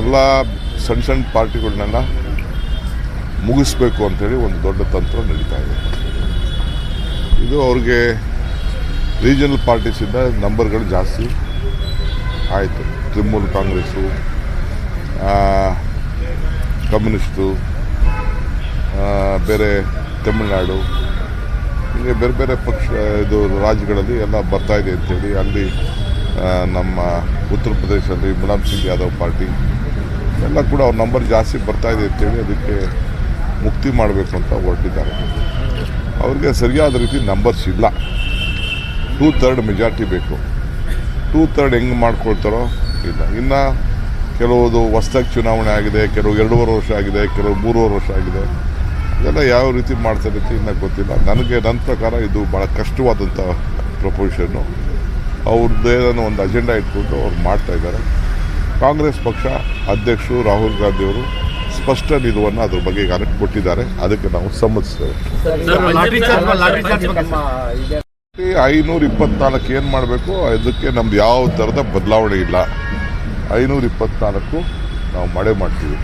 ಎಲ್ಲ ಸಣ್ಣ ಸಣ್ಣ ಪಾರ್ಟಿಗಳನ್ನೆಲ್ಲ ಮುಗಿಸ್ಬೇಕು ಅಂತೇಳಿ ಒಂದು ದೊಡ್ಡ ತಂತ್ರ ನಡೀತಾ ಇದೆ. ಇದು ಅವ್ರಿಗೆ ರೀಜನಲ್ ಪಾರ್ಟೀಸಿಂದ ನಂಬರ್ಗಳು ಜಾಸ್ತಿ ಆಯಿತು. ತೃಣಮೂಲ ಕಾಂಗ್ರೆಸ್ಸು ಕಮ್ಯುನಿಸ್ಟು ಬೇರೆ ತಮಿಳ್ನಾಡು, ಹೀಗೆ ಬೇರೆ ಬೇರೆ ಪಕ್ಷ, ಇದು ರಾಜ್ಯಗಳಲ್ಲಿ ಎಲ್ಲ ಬರ್ತಾಯಿದೆ ಅಂತೇಳಿ ಅಲ್ಲಿ ನಮ್ಮ ಉತ್ತರ ಪ್ರದೇಶದಲ್ಲಿ ಮುಲಾಯಂ ಸಿಂಗ್ ಯಾದವ್ ಪಾರ್ಟಿ ಎಲ್ಲ ಕೂಡ ಅವ್ರ ನಂಬರ್ ಜಾಸ್ತಿ ಬರ್ತಾ ಇದೆ ಅಂತೇಳಿ ಅದಕ್ಕೆ ಮುಕ್ತಿ ಮಾಡಬೇಕು ಅಂತ ಹೊರಟಿದ್ದಾರೆ. ಅವ್ರಿಗೆ ಸರಿಯಾದ ರೀತಿ ನಂಬರ್ಸ್ ಇಲ್ಲ. ಟೂ ತರ್ಡ್ ಮೆಜಾರಿಟಿ ಬೇಕು. ಟೂ ತರ್ಡ್ ಹೆಂಗೆ ಮಾಡ್ಕೊಳ್ತಾರೋ ಇಲ್ಲ. ಇನ್ನು ಕೆಲವೊಂದು ಹೊಸ್ದಾಗಿ ಚುನಾವಣೆ ಆಗಿದೆ, ಕೆಲವು ಎರಡೂವರೆ ವರ್ಷ ಆಗಿದೆ, ಕೆಲವು ಮೂರುವರೆ ವರ್ಷ ಆಗಿದೆ. ಇದೆಲ್ಲ ಯಾವ ರೀತಿ ಮಾಡ್ತಾರೆ ಅಂತ ಇನ್ನೂ ಗೊತ್ತಿಲ್ಲ. ನನಗೆ ನನ್ನ ಪ್ರಕಾರ ಇದು ಭಾಳ ಕಷ್ಟವಾದಂಥ ಪ್ರಪೋಸಿಷನ್ನು ಅವ್ರದ್ದೇ ಒಂದು ಅಜೆಂಡಾ ಇಟ್ಕೊಂಡು ಅವ್ರು ಮಾಡ್ತಾ ಇದ್ದಾರೆ. ಕಾಂಗ್ರೆಸ್ ಪಕ್ಷ ಅಧ್ಯಕ್ಷರು ರಾಹುಲ್ ಗಾಂಧಿಯವರು ಸ್ಪಷ್ಟ ನಿಲುವನ್ನು ಅದ್ರ ಬಗ್ಗೆ ಈಗ ಕೊಟ್ಟಿದ್ದಾರೆ. ಅದಕ್ಕೆ ನಾವು ಸಮ್ಮತಿಸ್ತೇವೆ. ಐನೂರ ಇಪ್ಪತ್ನಾಲ್ಕು ಏನು ಮಾಡಬೇಕು? ಅದಕ್ಕೆ ನಮ್ದು ಯಾವ ಥರದ ಬದಲಾವಣೆ ಇಲ್ಲ. ಐನೂರ ಇಪ್ಪತ್ನಾಲ್ಕು ನಾವು ಮಳೆ ಮಾಡ್ತೀವಿ.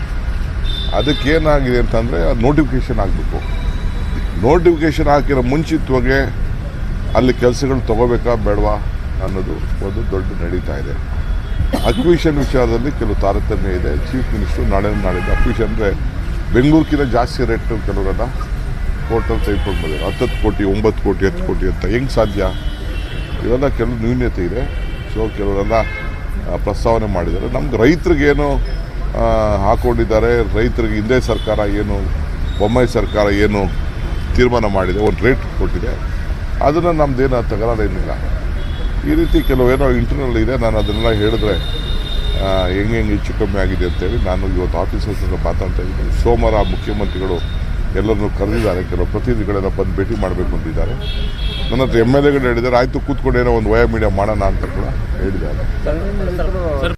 ಅದಕ್ಕೆ ಏನಾಗಿದೆ ಅಂತಂದರೆ ನೋಟಿಫಿಕೇಷನ್ ಆಗಬೇಕು. ನೋಟಿಫಿಕೇಷನ್ ಹಾಕಿರೋ ಮುಂಚಿತವಾಗಿ ಅಲ್ಲಿ ಕೆಲಸಗಳು ತಗೋಬೇಕಾ ಬೇಡವಾ ಅನ್ನೋದು ಒಂದು ದೊಡ್ಡ ನಡೀತಾ ಇದೆ. ಅಕ್ವಿಷನ್ ವಿಚಾರದಲ್ಲಿ ಕೆಲವು ತಾರತಮ್ಯ ಇದೆ. ಚೀಫ್ ಮಿನಿಸ್ಟರ್ ನಾಳೆ ನಾಳಿದ್ದು ಅಕ್ವಿಷನ್ ಅಂದರೆ ಬೆಂಗಳೂರಿಗಿಂತ ಜಾಸ್ತಿ ರೇಟ್ ಕೆಲವರೆಲ್ಲ ಹೋಟೆಲ್ ತೆಗೆದುಕೊಂಡು ಬಂದಿದ್ದಾರೆ. ಹತ್ತತ್ತು ಕೋಟಿ, ಒಂಬತ್ತು ಕೋಟಿ, ಹತ್ತು ಕೋಟಿ ಅಂತ ಹೆಂಗೆ ಸಾಧ್ಯ? ಇವೆಲ್ಲ ಕೆಲವು ನ್ಯೂನ್ಯತೆ ಇದೆ. ಸೊ ಕೆಲವರೆಲ್ಲ ಪ್ರಸ್ತಾವನೆ ಮಾಡಿದ್ದಾರೆ. ನಮ್ಗೆ ರೈತರಿಗೇನು ಹಾಕ್ಕೊಂಡಿದ್ದಾರೆ ರೈತರಿಗೆ ಹಿಂದೆ ಸರ್ಕಾರ ಏನು, ಬೊಮ್ಮಾಯಿ ಸರ್ಕಾರ ಏನು ತೀರ್ಮಾನ ಮಾಡಿದೆ, ಒಂದು ರೇಟ್ ಕೊಟ್ಟಿದೆ. ಅದನ್ನು ನಮ್ದೇನು ತಕರಾರೇನಿಲ್ಲ ಈ ರೀತಿ ಕೆಲವೇನೋ ಇಂಟರ್ನಲ್ ಇದೆ, ನಾನು ಅದನ್ನೆಲ್ಲ ಹೇಳಿದ್ರೆ ಹೆಂಗೆ ಹೆಂಗೆ ಹೆಚ್ಚು ಕಮ್ಮಿ ಆಗಿದೆ ಅಂತೇಳಿ ನಾನು ಇವತ್ತು ಆಫೀಸರ್ಸ್ ಹತ್ರ ಮಾತಾಡ್ತಾ ಇದ್ದೀನಿ. ಸೋಮವಾರ ಮುಖ್ಯಮಂತ್ರಿಗಳು ಎಲ್ಲರನ್ನು ಕರೆದಿದ್ದಾರೆ, ಕೆಲವು ಪ್ರತಿನಿಧಿಗಳೆಲ್ಲ ಬಂದು ಭೇಟಿ ಮಾಡಬೇಕು ಅಂತಿದ್ದಾರೆ. ನನ್ನ ಹತ್ರ ಎಂ ಎಲ್ ಎಗಳು ಹೇಳಿದ್ದಾರೆ, ಆಯಿತು ಕೂತ್ಕೊಂಡೇನೋ ಒಂದು ವಯ ಮೀಡಿಯಾ ಮಾಡೋಣ ಅಂತ ಕೂಡ ಹೇಳಿದ್ದಾರೆ.